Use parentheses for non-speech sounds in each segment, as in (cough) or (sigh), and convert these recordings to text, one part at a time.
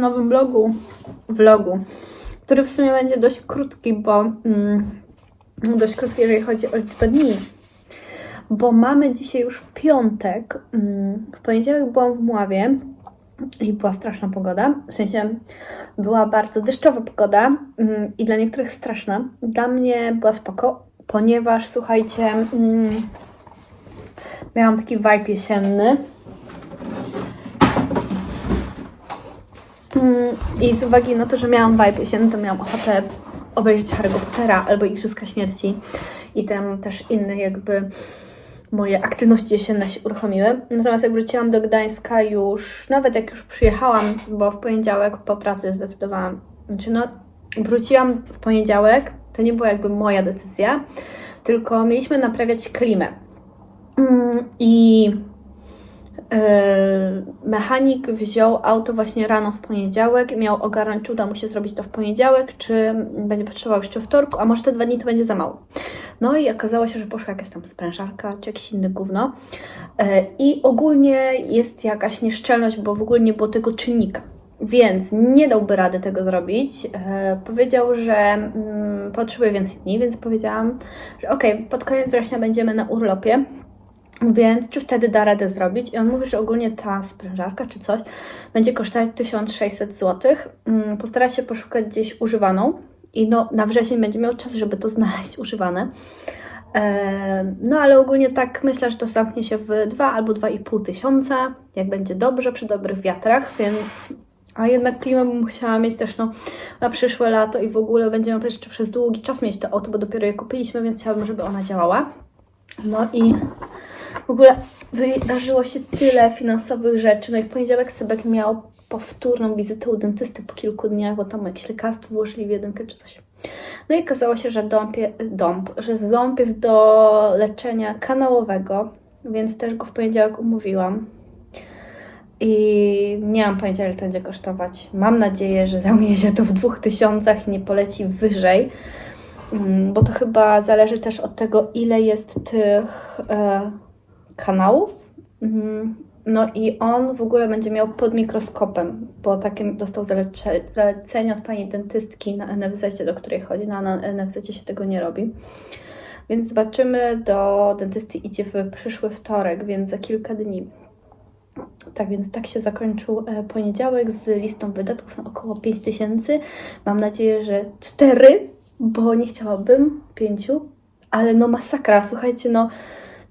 Nowym vlogu. Vlogu, który w sumie będzie dość krótki, bo mm, dość krótki, jeżeli chodzi o liczbę dni. Bo mamy dzisiaj już piątek. Mm, w poniedziałek byłam w Mławie i była straszna pogoda. W sensie była bardzo deszczowa pogoda mm, i dla niektórych straszna. Dla mnie była spoko, ponieważ słuchajcie, mm, miałam taki vibe jesienny. I z uwagi na to, że miałam vibe jesienny, to miałam ochotę obejrzeć Harry Pottera albo Igrzyska Śmierci i tam też inne jakby moje aktywności jesienne się uruchomiły. Natomiast jak wróciłam do Gdańska już, nawet jak już przyjechałam, bo w poniedziałek po pracy zdecydowałam, znaczy no wróciłam w poniedziałek, to nie była jakby moja decyzja, tylko mieliśmy naprawiać klimę. Mm, I mechanik wziął auto właśnie rano w poniedziałek miał ogarnąć, czy uda mu się zrobić to w poniedziałek, czy będzie potrzebował jeszcze wtorku, a może te dwa dni to będzie za mało. No i okazało się, że poszła jakaś tam sprężarka, czy jakieś inne gówno. Yy, I ogólnie jest jakaś nieszczelność, bo w ogóle nie było tego czynnika. Więc nie dałby rady tego zrobić. Yy, powiedział, że mm, potrzebuje więcej dni, więc powiedziałam, że ok, pod koniec września będziemy na urlopie więc czy wtedy da radę zrobić? I on mówi, że ogólnie ta sprężarka czy coś będzie kosztować 1600 zł. Mm, Postara się poszukać gdzieś używaną i no, na wrzesień będzie miał czas, żeby to znaleźć używane. E, No ale ogólnie tak myślę, że to zamknie się w 2 albo 2,5 tysiąca, jak będzie dobrze, przy dobrych wiatrach, więc a jednak klimę bym chciała mieć też no, na przyszłe lato i w ogóle będziemy jeszcze przez długi czas mieć to auto, bo dopiero je kupiliśmy, więc chciałabym, żeby ona działała. No i w ogóle wydarzyło się tyle finansowych rzeczy. No i w poniedziałek Sebek miał powtórną wizytę u dentysty po kilku dniach, bo tam jakieś lekarstwo włożyli w jedynkę czy coś. No i okazało się, że dąb, dąb, że ząb jest do leczenia kanałowego, więc też go w poniedziałek umówiłam. I nie mam pojęcia, ile to będzie kosztować. Mam nadzieję, że zajmie się to w dwóch tysiącach i nie poleci wyżej, Mm, bo to chyba zależy też od tego, ile jest tych e, kanałów. Mm, No i on w ogóle będzie miał pod mikroskopem, bo takim dostał zalece- zalecenie od pani dentystki na NFZ, do której chodzi. No, a na NFZ się tego nie robi. Więc zobaczymy, do dentysty idzie w przyszły wtorek, więc za kilka dni. Tak więc tak się zakończył e, poniedziałek z listą wydatków na około 5 tysięcy. Mam nadzieję, że 4, bo nie chciałabym 5, ale no masakra, słuchajcie, no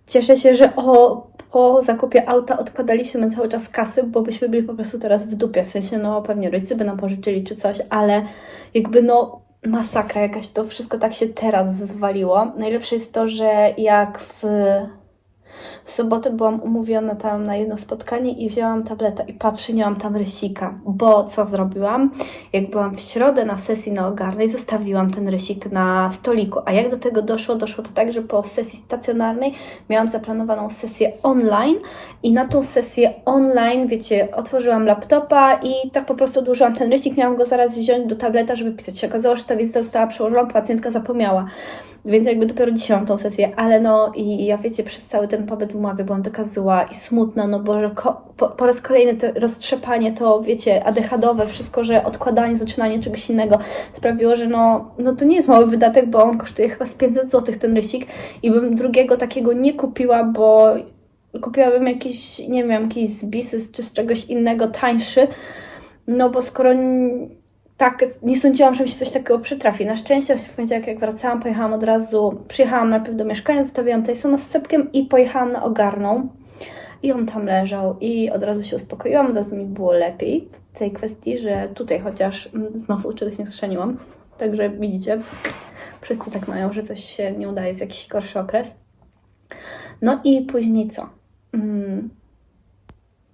cieszę się, że o, po zakupie auta odkładaliśmy cały czas kasy, bo byśmy byli po prostu teraz w dupie, w sensie no pewnie rodzice by nam pożyczyli czy coś, ale jakby no masakra jakaś, to wszystko tak się teraz zwaliło. Najlepsze jest to, że jak w w sobotę byłam umówiona tam na jedno spotkanie i wzięłam tabletę i patrzę, nie mam tam rysika, bo co zrobiłam? Jak byłam w środę na sesji na zostawiłam ten rysik na stoliku. A jak do tego doszło? Doszło to tak, że po sesji stacjonarnej miałam zaplanowaną sesję online i na tą sesję online, wiecie, otworzyłam laptopa i tak po prostu odłożyłam ten rysik, miałam go zaraz wziąć do tableta, żeby pisać. Się okazało, że ta wizyta została przełożona, pacjentka zapomniała. Więc jakby dopiero dzisiaj mam tą sesję, ale no i ja wiecie, przez cały ten pobyt w umowie byłam taka zła i smutna, no bo po, po raz kolejny to roztrzepanie, to wiecie, adechadowe, wszystko, że odkładanie, zaczynanie czegoś innego sprawiło, że no, no to nie jest mały wydatek, bo on kosztuje chyba z 500 zł ten rysik i bym drugiego takiego nie kupiła, bo kupiłabym jakiś, nie wiem, jakiś z czy z czegoś innego tańszy, no bo skoro tak, nie sądziłam, że mi się coś takiego przytrafi. Na szczęście w poniedziałek jak wracałam, pojechałam od razu, przyjechałam najpierw do mieszkania, zostawiłam Tysona z sepkiem i pojechałam na ogarną. I on tam leżał i od razu się uspokoiłam, od razu mi było lepiej w tej kwestii, że tutaj chociaż mm, znowu czegoś nie skrzeniłam. Także widzicie, wszyscy tak mają, że coś się nie udaje, jest jakiś gorszy okres. No i później co? Mm,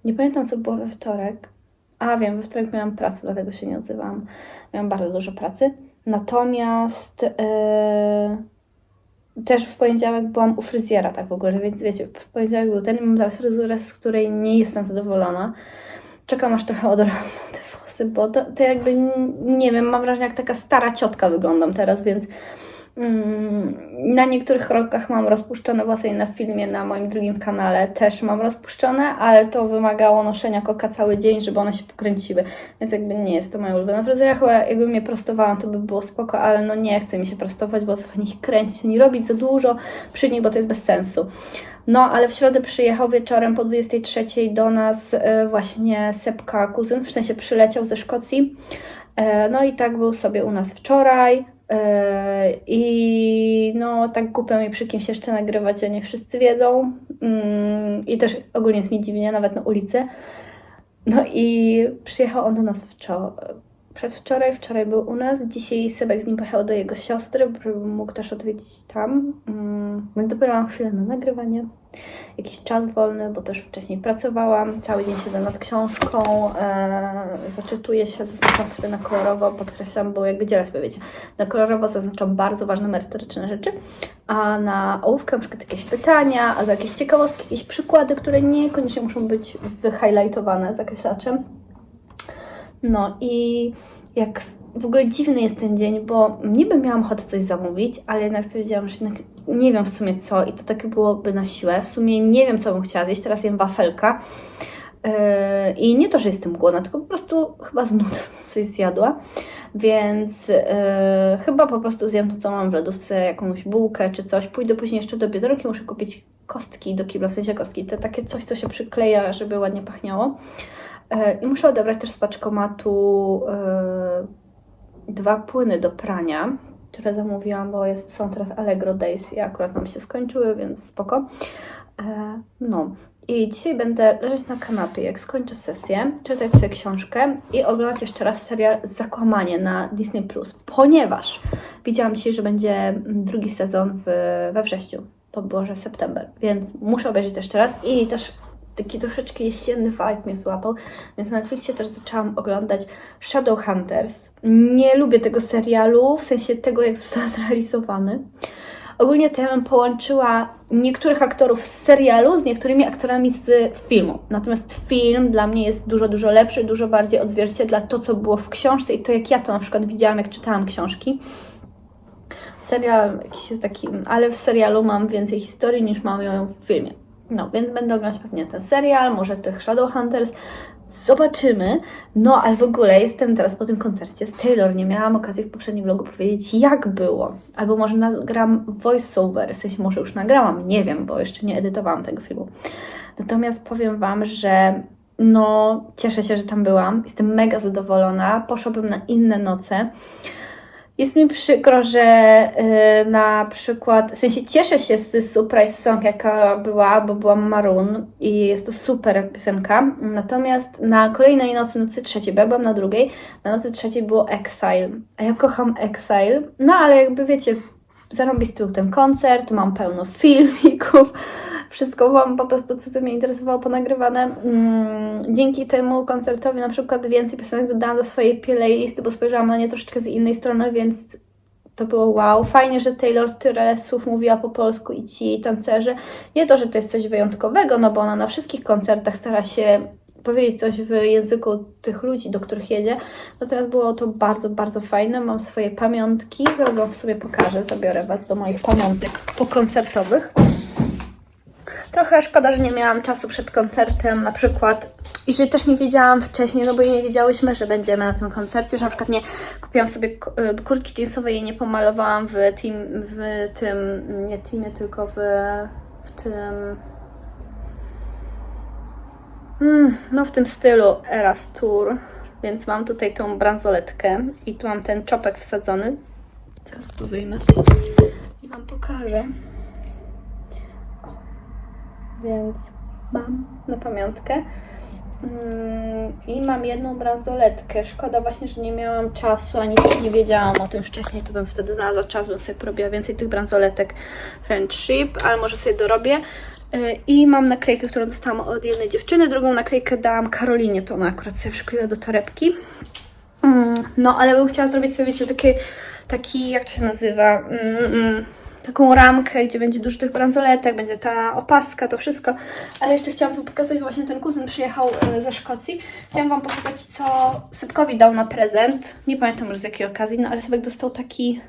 nie pamiętam, co było we wtorek. A wiem, we wtorek miałam pracę, dlatego się nie odzywałam. Miałam bardzo dużo pracy. Natomiast yy, też w poniedziałek byłam u fryzjera, tak w ogóle, więc wiecie, w poniedziałek był ten i mam teraz fryzurę, z której nie jestem zadowolona. Czekam aż trochę odrosną te włosy, bo to, to jakby, nie wiem, mam wrażenie, jak taka stara ciotka wyglądam teraz, więc Na niektórych rokach mam rozpuszczone włosy i na filmie na moim drugim kanale też mam rozpuszczone, ale to wymagało noszenia koka cały dzień, żeby one się pokręciły, więc jakby nie jest to moja ulubiona fryzura. Chyba jakbym je prostowałam, to by było spoko, ale no nie chce mi się prostować włosów, ani ich kręcić, ani robić za dużo przy nich, bo to jest bez sensu. No, ale w środę przyjechał wieczorem po 23 do nas e, właśnie Sepka kuzyn, w sensie przyleciał ze Szkocji. E, No i tak był sobie u nas wczoraj. E, I no, tak głupio mi przy kimś jeszcze nagrywać, a nie wszyscy wiedzą. Mm, I też ogólnie jest mi dziwnie, nawet na ulicy. No i przyjechał on do nas wczoraj. Przedwczoraj, wczoraj był u nas. Dzisiaj Sebek z nim pojechał do jego siostry, żeby mógł też odwiedzić tam. Mm, Więc dopiero mam chwilę na nagrywanie. Jakiś czas wolny, bo też wcześniej pracowałam. Cały dzień siedzę nad książką, e, zaczytuję się, zaznaczam sobie na kolorowo, podkreślam, bo jakby dzielę sobie, wiecie, na kolorowo zaznaczam bardzo ważne merytoryczne rzeczy, a na ołówkę na przykład jakieś pytania, albo jakieś ciekawostki, jakieś przykłady, które niekoniecznie muszą być wyhighlightowane zakreślaczem. No i jak w ogóle dziwny jest ten dzień, bo niby miałam ochotę coś zamówić, ale jednak stwierdziłam, że jednak nie wiem w sumie co i to takie byłoby na siłę. W sumie nie wiem, co bym chciała zjeść. Teraz jem wafelka. Yy, I nie to, że jestem głodna, tylko po prostu chyba z nut coś zjadła. Więc yy, chyba po prostu zjem to, co mam w lodówce, jakąś bułkę czy coś. Pójdę później jeszcze do Biedronki, muszę kupić kostki do kibla, w sensie kostki. To takie coś, co się przykleja, żeby ładnie pachniało. E, I muszę odebrać też z paczkomatu e, dwa płyny do prania, które zamówiłam, bo jest, są teraz Allegro Days i akurat nam się skończyły, więc spoko. E, No. I dzisiaj będę leżeć na kanapie, jak skończę sesję, czytać sobie książkę i oglądać jeszcze raz serial Zakłamanie na Disney+, ponieważ widziałam dzisiaj, że będzie mm, drugi sezon w, we wrześniu, to było, że september, więc muszę obejrzeć jeszcze raz i też taki troszeczkę jesienny vibe mnie złapał, więc na Netflixie też zaczęłam oglądać Shadowhunters. Nie lubię tego serialu, w sensie tego, jak został (laughs) zrealizowany. Ogólnie to ja bym połączyła niektórych aktorów z serialu z niektórymi aktorami z filmu. Natomiast film dla mnie jest dużo, dużo lepszy, dużo bardziej odzwierciedla to, co było w książce i to, jak ja to na przykład widziałam, jak czytałam książki. Serial jakiś jest taki, ale w serialu mam więcej historii niż mam ją w filmie. No, więc będę oglądać pewnie ten serial, może tych Shadowhunters. Zobaczymy. No, ale w ogóle jestem teraz po tym koncercie z Taylor. Nie miałam okazji w poprzednim vlogu powiedzieć, jak było. Albo może nagram voiceover, w sensie może już nagrałam, nie wiem, bo jeszcze nie edytowałam tego filmu. Natomiast powiem Wam, że no, cieszę się, że tam byłam. Jestem mega zadowolona. Poszłabym na inne noce. Jest mi przykro, że y, na przykład, w sensie cieszę się z Surprise Song, jaka była, bo byłam Maroon i jest to super piosenka. Natomiast na kolejnej nocy, nocy trzeciej, bo ja byłam na drugiej, na nocy trzeciej było Exile. A ja kocham Exile, no ale jakby wiecie, zarąbisty był ten koncert, mam pełno filmików, (laughs) wszystko mam po prostu, co, co mnie interesowało, ponagrywane. Mm, dzięki temu koncertowi na przykład więcej piosenek dodałam do swojej playlisty, bo spojrzałam na nie troszeczkę z innej strony, więc to było wow. Fajnie, że Taylor tyle słów mówiła po polsku i ci tancerze. Nie to, że to jest coś wyjątkowego, no bo ona na wszystkich koncertach stara się powiedzieć coś w języku tych ludzi, do których jedzie. Natomiast było to bardzo, bardzo fajne. Mam swoje pamiątki. Zaraz Wam sobie pokażę. Zabiorę Was do moich pamiątek pokoncertowych. Trochę szkoda, że nie miałam czasu przed koncertem, na przykład, i że też nie wiedziałam wcześniej, no bo nie wiedziałyśmy, że będziemy na tym koncercie, że na przykład nie kupiłam sobie y, kurtki jeansowe i nie pomalowałam w, team, w tym, nie teamie, tylko w, w tym, mm, no w tym stylu Eras Tour, więc mam tutaj tą bransoletkę i tu mam ten czopek wsadzony. Teraz tu wyjmę i Wam pokażę. Więc mam na pamiątkę. Mm, I mam jedną bransoletkę. Szkoda właśnie, że nie miałam czasu, ani też nie wiedziałam o tym wcześniej, to bym wtedy znalazła czas, bym sobie porobiła więcej tych bransoletek Friendship, ale może sobie dorobię. Y, I mam naklejkę, którą dostałam od jednej dziewczyny, drugą naklejkę dałam Karolinie, to ona akurat sobie przykleiła do torebki. Mm, No, ale bym chciała zrobić sobie, wiecie, taki, taki jak to się nazywa, mm, mm, taką ramkę, gdzie będzie dużo tych bransoletek, będzie ta opaska, to wszystko. Ale jeszcze chciałam Wam pokazać, właśnie ten kuzyn przyjechał e, ze Szkocji. Chciałam Wam pokazać, co Sypkowi dał na prezent. Nie pamiętam już z jakiej okazji, no ale Sypek dostał taki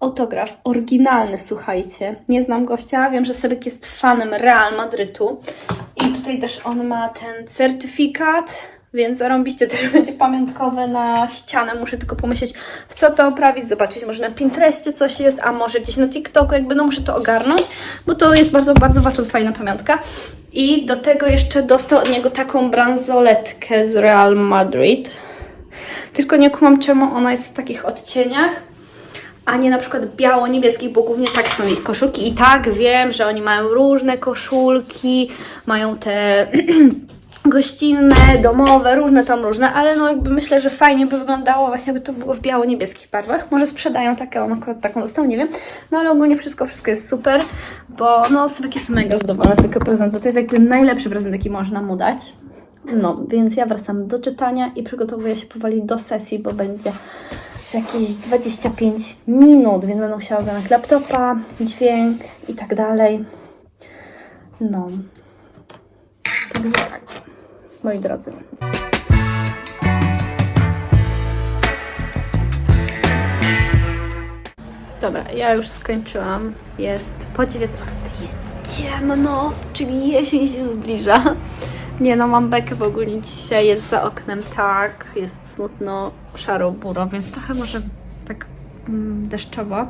autograf oryginalny, słuchajcie. Nie znam gościa, wiem, że Sebek jest fanem Real Madrytu i tutaj też on ma ten certyfikat, więc zarąbiście też (laughs) będzie pamiątkowe na ścianę. Muszę tylko pomyśleć, w co to oprawić, zobaczyć, może na Pinterestie coś jest, a może gdzieś na TikToku, jakby no muszę to ogarnąć, bo to jest bardzo, bardzo, bardzo fajna pamiątka. I do tego jeszcze dostał od niego taką bransoletkę z Real Madrid. Tylko nie kumam, czemu ona jest w takich odcieniach, a nie na przykład biało-niebieskich, bo głównie tak są ich koszulki. I tak wiem, że oni mają różne koszulki, mają te (clears throat) gościnne, domowe, różne tam różne, ale no jakby myślę, że fajnie by wyglądało właśnie jakby to było w biało-niebieskich barwach. Może sprzedają takie, on akurat taką dostał, nie wiem. No ale ogólnie wszystko, wszystko jest super, bo no Sybek jest mega zadowolony z tego prezentu. To jest jakby najlepszy prezent, jaki można mu dać. No, więc ja wracam do czytania i przygotowuję się powoli do sesji, bo będzie z jakieś 25 minut, więc będę musiała oglądać laptopa, dźwięk i tak dalej. No. Także tak, moi drodzy. Dobra, ja już skończyłam. Jest po 19. Jest ciemno, czyli jesień się zbliża. Nie no, mam bekę w ogóle dzisiaj, jest za oknem tak, jest smutno, szaro, buro, więc trochę może tak mm, deszczowo.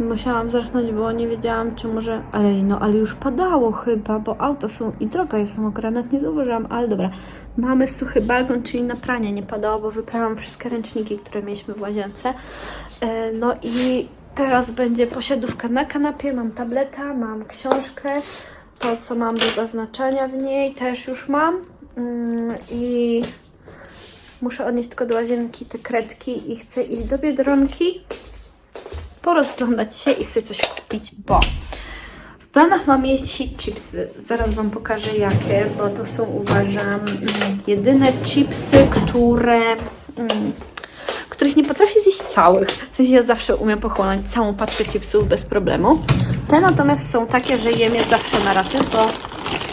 Musiałam zerknąć, bo nie wiedziałam, czy może. Ale no, ale już padało chyba, bo auta są i droga jest mokra, nawet nie zauważyłam, ale dobra. Mamy suchy balkon, czyli na pranie nie padało, bo wyprałam wszystkie ręczniki, które mieliśmy w łazience. E, No i teraz będzie posiadówka na kanapie, mam tableta, mam książkę, to co mam do zaznaczenia w niej też już mam. Mm, I muszę odnieść tylko do łazienki te kredki i chcę iść do Biedronki porozglądać się i sobie coś kupić, bo w planach mam jeść chipsy. Zaraz Wam pokażę jakie, bo to są uważam mm, jedyne chipsy, które mm, których nie potrafię zjeść całych. W sensie ja zawsze umiem pochłonąć całą paczkę chipsów bez problemu. Te natomiast są takie, że jem je zawsze na raty, bo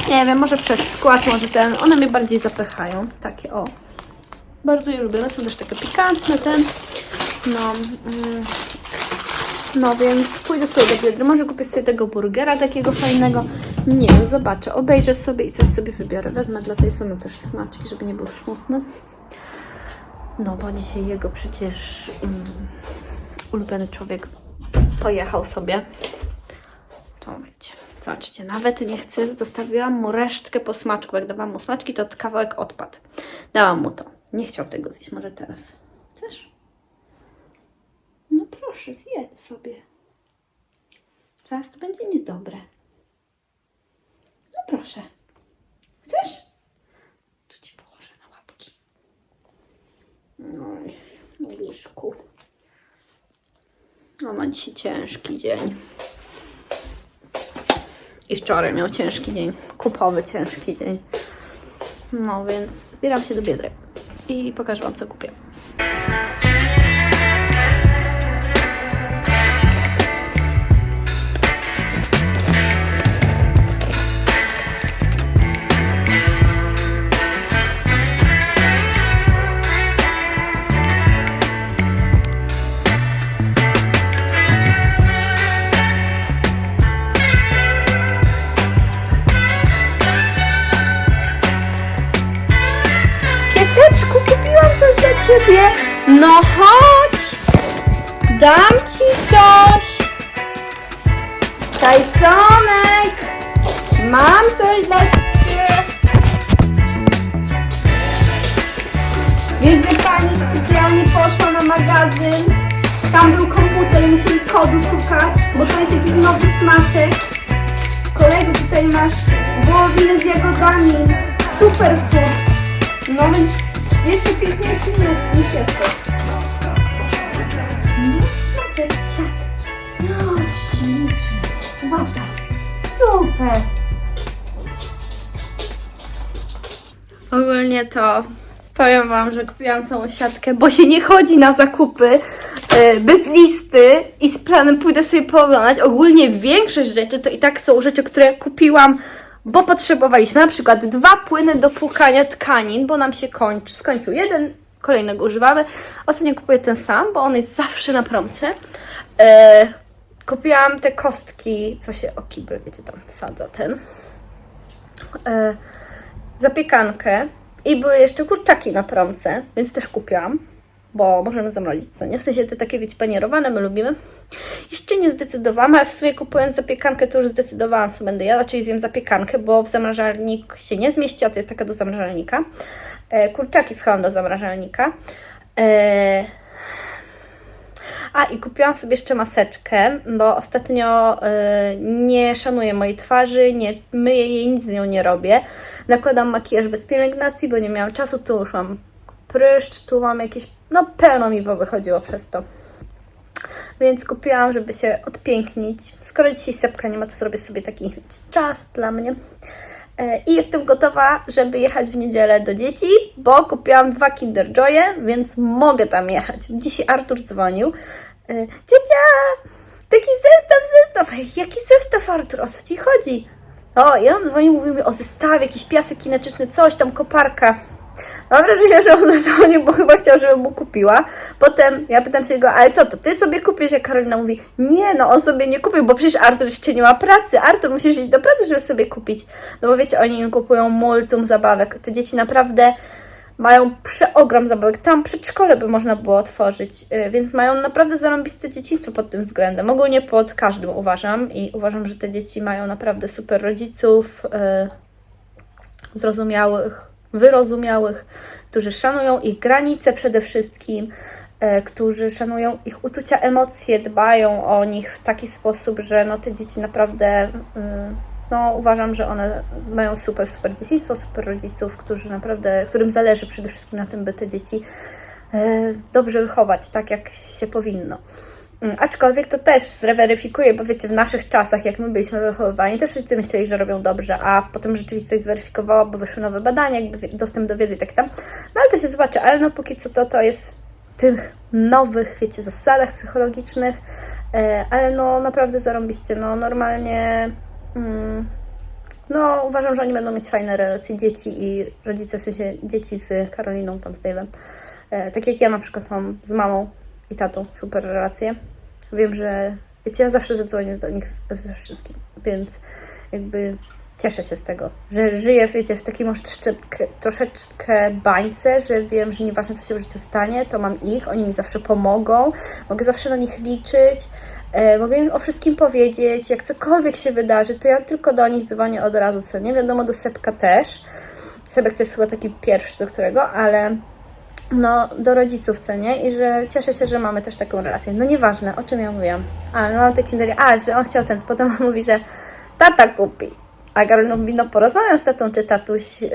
nie wiem, może przez skład, może ten, one mnie bardziej zapychają. Takie o. Bardzo je lubię. One są też takie pikantne, ten. No, mm, no więc pójdę sobie do Biedry, może kupię sobie tego burgera takiego fajnego. Nie wiem, zobaczę, obejrzę sobie i coś sobie wybiorę. Wezmę dla tej sonu też smaczki, żeby nie był smutny. No bo dzisiaj jego przecież um, ulubiony człowiek pojechał sobie. To wiecie, zobaczcie, nawet nie chcę, zostawiłam mu resztkę po smaczku. Jak dawałam mu smaczki, to kawałek odpadł. Dałam mu to. Nie chciał tego zjeść, może teraz. Chcesz? No proszę, zjedz sobie. Zaraz to będzie niedobre. No proszę. Chcesz? Tu ci położę na łapki. Oj, No ma dzisiaj ciężki dzień. I wczoraj miał ciężki dzień. Kupowy ciężki dzień. No więc zbieram się do biedry. I pokażę Wam, co kupię. No chodź. Dam ci coś. Tajsonek. Mam coś dla ciebie. Wiesz, że pani specjalnie poszła na magazyn. Tam był komputer i musieli kodu szukać, bo to jest jakiś nowy smaczek. Kolego, tutaj masz wołowinę z jagodami. Super food. No więc jeszcze piękniejszy niż jesteś. No, smaczek, siad. No, ślicznie. Woda. Super. Ogólnie to powiem Wam, że kupiłam całą siatkę, bo się nie chodzi na zakupy e, bez listy i z planem pójdę sobie pooglądać. Ogólnie większość rzeczy to i tak są rzeczy, które kupiłam, bo potrzebowaliśmy. Na przykład dwa płyny do płukania tkanin, bo nam się kończy, skończył jeden, kolejnego używamy. Ostatnio kupuję ten sam, bo on jest zawsze na promce. E, kupiłam te kostki, co się o kibel, wiecie, tam wsadza ten. E, zapiekankę i były jeszcze kurczaki na promce, więc też kupiłam, bo możemy zamrozić, co nie? W sensie te takie, wiecie, panierowane, my lubimy. Jeszcze nie zdecydowałam, ale w sumie kupując zapiekankę, to już zdecydowałam, co będę jadła, czyli zjem zapiekankę, bo w zamrażalnik się nie zmieści, a to jest taka do zamrażalnika. E, kurczaki schowałam do zamrażalnika. E, a i kupiłam sobie jeszcze maseczkę, bo ostatnio y, nie szanuję mojej twarzy, nie myję jej, nic z nią nie robię. Nakładam makijaż bez pielęgnacji, bo nie miałam czasu, tu już mam pryszcz, tu mam jakieś, no pełno mi wychodziło przez to. Więc kupiłam, żeby się odpięknić. Skoro dzisiaj sepka nie ma, to zrobię sobie taki czas dla mnie. E, I jestem gotowa, żeby jechać w niedzielę do dzieci, bo kupiłam dwa Kinder Joye, więc mogę tam jechać. Dzisiaj Artur dzwonił. E, Ciocia, taki zestaw, zestaw. Jaki zestaw, Artur? O co ci chodzi? O, i on dzwonił, mówił mi o zestawie, jakiś piasek kinetyczny, coś tam, koparka. Mam wrażenie, że on zadzwonił, bo chyba chciał, żebym mu kupiła. Potem ja pytam się go, ale co, to ty sobie kupisz? A Karolina mówi, nie, no on sobie nie kupił, bo przecież Artur jeszcze nie ma pracy. Artur, musisz iść do pracy, żeby sobie kupić. No bo wiecie, oni kupują multum zabawek. Te dzieci naprawdę mają przeogrom zabawek. Tam przedszkole by można było otworzyć, yy, więc mają naprawdę zarąbiste dzieciństwo pod tym względem. Ogólnie pod każdym uważam i uważam, że te dzieci mają naprawdę super rodziców, yy, zrozumiałych, wyrozumiałych, którzy szanują ich granice przede wszystkim, e, którzy szanują ich uczucia, emocje, dbają o nich w taki sposób, że no, te dzieci naprawdę, y, no uważam, że one mają super, super dzieciństwo, super rodziców, którzy naprawdę, którym zależy przede wszystkim na tym, by te dzieci e, dobrze wychować, tak jak się powinno. Mm, Aczkolwiek to też zweryfikuję, bo wiecie, w naszych czasach, jak my byliśmy wychowywani, też wszyscy myśleli, że robią dobrze, a potem rzeczywistość zweryfikowała, bo wyszły nowe badania, jakby dostęp do wiedzy i tak tam. No ale to się zobaczy, ale no póki co to, to jest w tych nowych, wiecie, zasadach psychologicznych, e, ale no naprawdę zarąbiście, no normalnie... Mm, no, uważam, że oni będą mieć fajne relacje dzieci i rodzice, w sensie dzieci z Karoliną, tam z Dave'em. E, tak jak ja na przykład mam z mamą i tatą super relacje. Wiem, że wiecie, ja zawsze zadzwonię do nich ze wszystkim, więc jakby cieszę się z tego, że żyję, wiecie, w takiej może troszeczkę, troszeczkę bańce, że wiem, że nieważne co się w życiu stanie, to mam ich, oni mi zawsze pomogą, mogę zawsze na nich liczyć, e, mogę im o wszystkim powiedzieć, jak cokolwiek się wydarzy, to ja tylko do nich dzwonię od razu, co nie? Wiadomo, do Sepka też. Sebek to jest chyba taki pierwszy, do którego, ale no, do rodziców, co nie? I że cieszę się, że mamy też taką relację. No nieważne, o czym ja mówiłam. A, no mam taki kinder, a, że on chciał ten, potem mówi, że tata kupi. A Karolina mówi, no porozmawiam z tatą, czy tatuś, yy,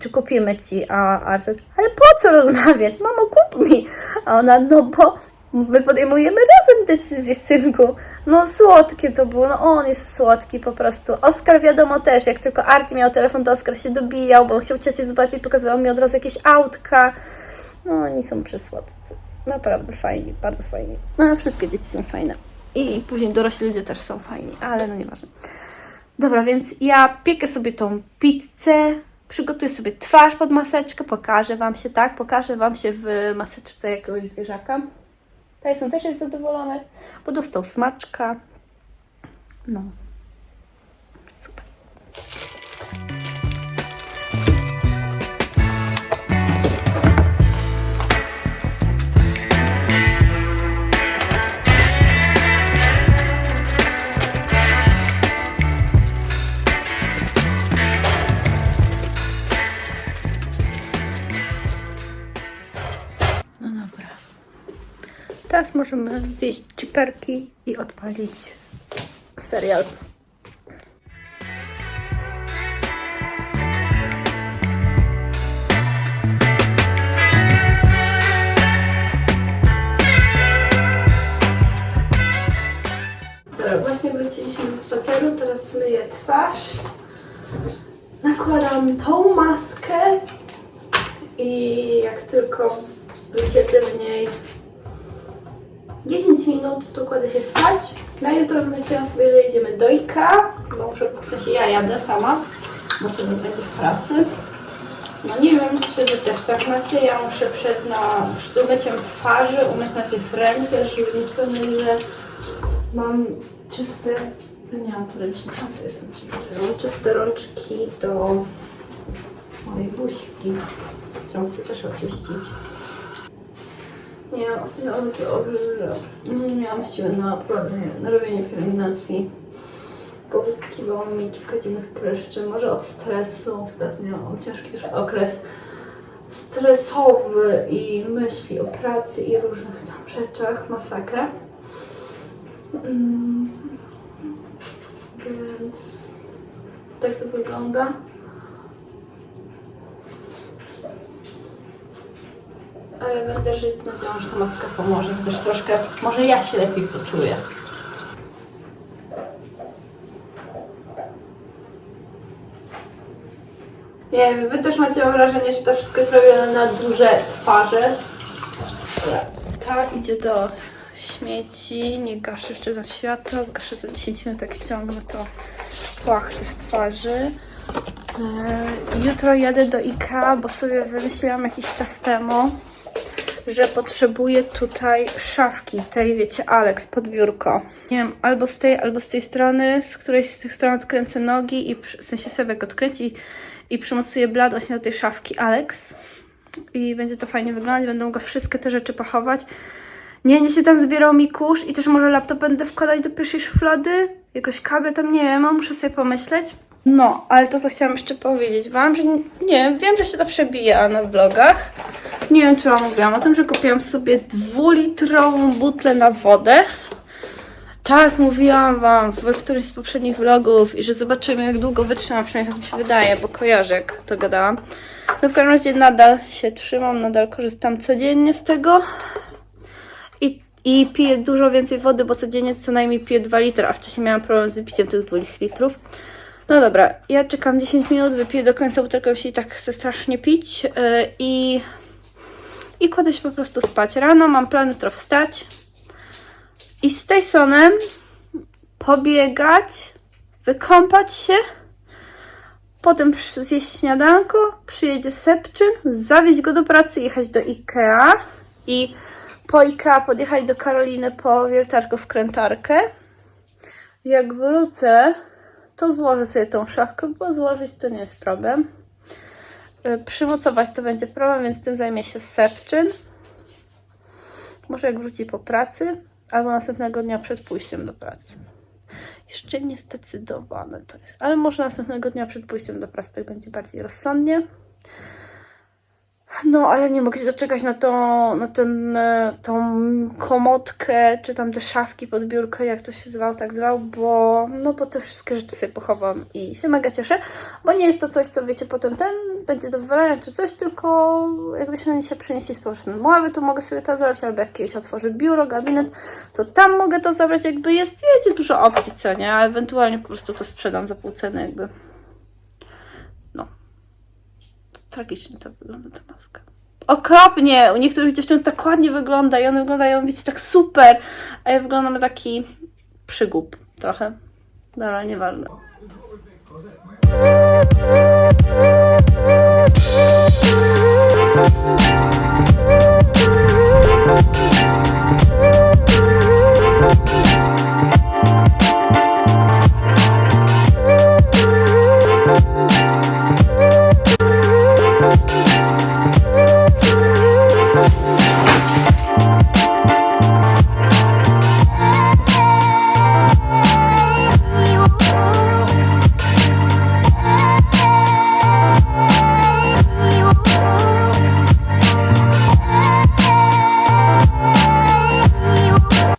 czy kupimy ci, a Artur, ale po co rozmawiać? Mamo, kup mi. A ona, no bo my podejmujemy razem decyzję, synku. No słodkie to było, no on jest słodki po prostu. Oskar wiadomo też, jak tylko Arti miał telefon, to Oskar się dobijał, bo chciał ciocię zobaczyć, pokazywał mi od razu jakieś autka. No oni są przysłodcy. Naprawdę fajni, bardzo fajni. No wszystkie dzieci są fajne. I później dorośli ludzie też są fajni, ale no nieważne. Dobra, więc ja piekę sobie tą pizzę, przygotuję sobie twarz pod maseczkę, pokażę Wam się, tak? Pokażę Wam się w maseczce jakiegoś zwierzaka. Tyson też jest zadowolony, bo dostał smaczka. No. Możemy zjeść ciperki i odpalić serial. Właśnie wróciliśmy ze spaceru, teraz myję twarz. Nakładam tą maskę i jak tylko wysiedzę w niej 10 minut, to kładę się spać. Na jutro myślałam sobie, że jedziemy do IKEA, bo muszę, w sensie ja jadę sama, bo sobie będzie w pracy. No nie wiem, czy wy też tak macie. Ja muszę przed, na, przed umyciem twarzy umyć najpierw ręce, żeby mieć pewność, że mam czyste... Nie mam tu ręcznika, to jest ręcznik. Mam czyste rączki do mojej buźki, którą chcę też oczyścić. Nie wiem, ostatnio mam takie że nie miałam siły na, robienie- na robienie pielęgnacji. Bo wyskakiwało mi kilka dziwnych pryszczy, może od stresu. Ostatnio mam ciężki okres stresowy i myśli o pracy i różnych tam rzeczach, masakra. Mm. Więc tak to wygląda. Ale będę żyć z nadzieją, że ta maska pomoże, chociaż troszkę, może ja się lepiej poczuję. Nie wiem, wy też macie wrażenie, że to wszystko jest robione na duże twarze. Ta idzie do śmieci, nie gaszę jeszcze na światło, zgaszę za 10 minut, jak ściągnę to płachty z twarzy. Eee, Jutro jadę do IKEA, bo sobie wymyśliłam jakiś czas temu, że potrzebuję tutaj szafki, tej wiecie, Alex, pod biurko. Nie wiem, albo z tej, albo z tej strony, z którejś z tych stron odkręcę nogi i w sensie Sebek odkręci i przymocuję blad właśnie do tej szafki Alex. I będzie to fajnie wyglądać, będę mogła wszystkie te rzeczy pachować. Nie, nie się tam zbierał mi kurz i też może laptop będę wkładać do pierwszej szuflady. Jakoś kable tam nie wiem, muszę sobie pomyśleć. No, ale to co chciałam jeszcze powiedzieć wam, że nie, wiem, że się to przebija na vlogach. Nie wiem, czy wam mówiłam o tym, że kupiłam sobie dwulitrową butlę na wodę. Tak, mówiłam wam w którymś z poprzednich vlogów i że zobaczymy jak długo wytrzymam, przynajmniej tak mi się wydaje, bo kojarzę jak to gadałam. No w każdym razie nadal się trzymam, nadal korzystam codziennie z tego. I, I piję dużo więcej wody, bo codziennie co najmniej piję 2 litry, a wcześniej miałam problem z wypiciem tych 2 litrów. No dobra, ja czekam 10 minut, wypiję do końca butelkę, bo się i tak chcę strasznie pić yy, i, i kładę się po prostu spać. Rano mam plan jutro wstać i z Tysonem pobiegać, wykąpać się, potem zjeść śniadanko, przyjedzie Sepczyn, zawieźć go do pracy, jechać do Ikea i po Ikea podjechać do Karoliny po wiertarkę wkrętarkę. Jak wrócę, to złożę sobie tą szafkę, bo złożyć to nie jest problem. Y, Przymocować to będzie problem, więc tym zajmie się Sepczyn. Może jak wróci po pracy, albo następnego dnia przed pójściem do pracy. Jeszcze niezdecydowane to jest, ale może następnego dnia przed pójściem do pracy tak będzie bardziej rozsądnie. No, ale nie mogę się doczekać na, to, na ten, e, tą komodkę, czy tam te szafki pod biurko, jak to się zwał, tak zwał, bo, no, bo te wszystkie rzeczy sobie pochowam i się mega cieszę, bo nie jest to coś, co wiecie, potem ten będzie do wywalenia czy coś, tylko jakbyśmy się przenieśli z powrotem do ławy, to mogę sobie to zrobić, albo jak kiedyś otworzę biuro, gabinet, to tam mogę to zabrać, jakby jest, wiecie, dużo opcji, co nie, a ewentualnie po prostu to sprzedam za pół ceny, jakby. No. Tragicznie to wygląda ta maska. Okropnie! U niektórych dziewczyn tak ładnie wygląda i one wyglądają, wiecie, tak super, a ja wyglądam taki przygub trochę. Dobra, nieważne. Thank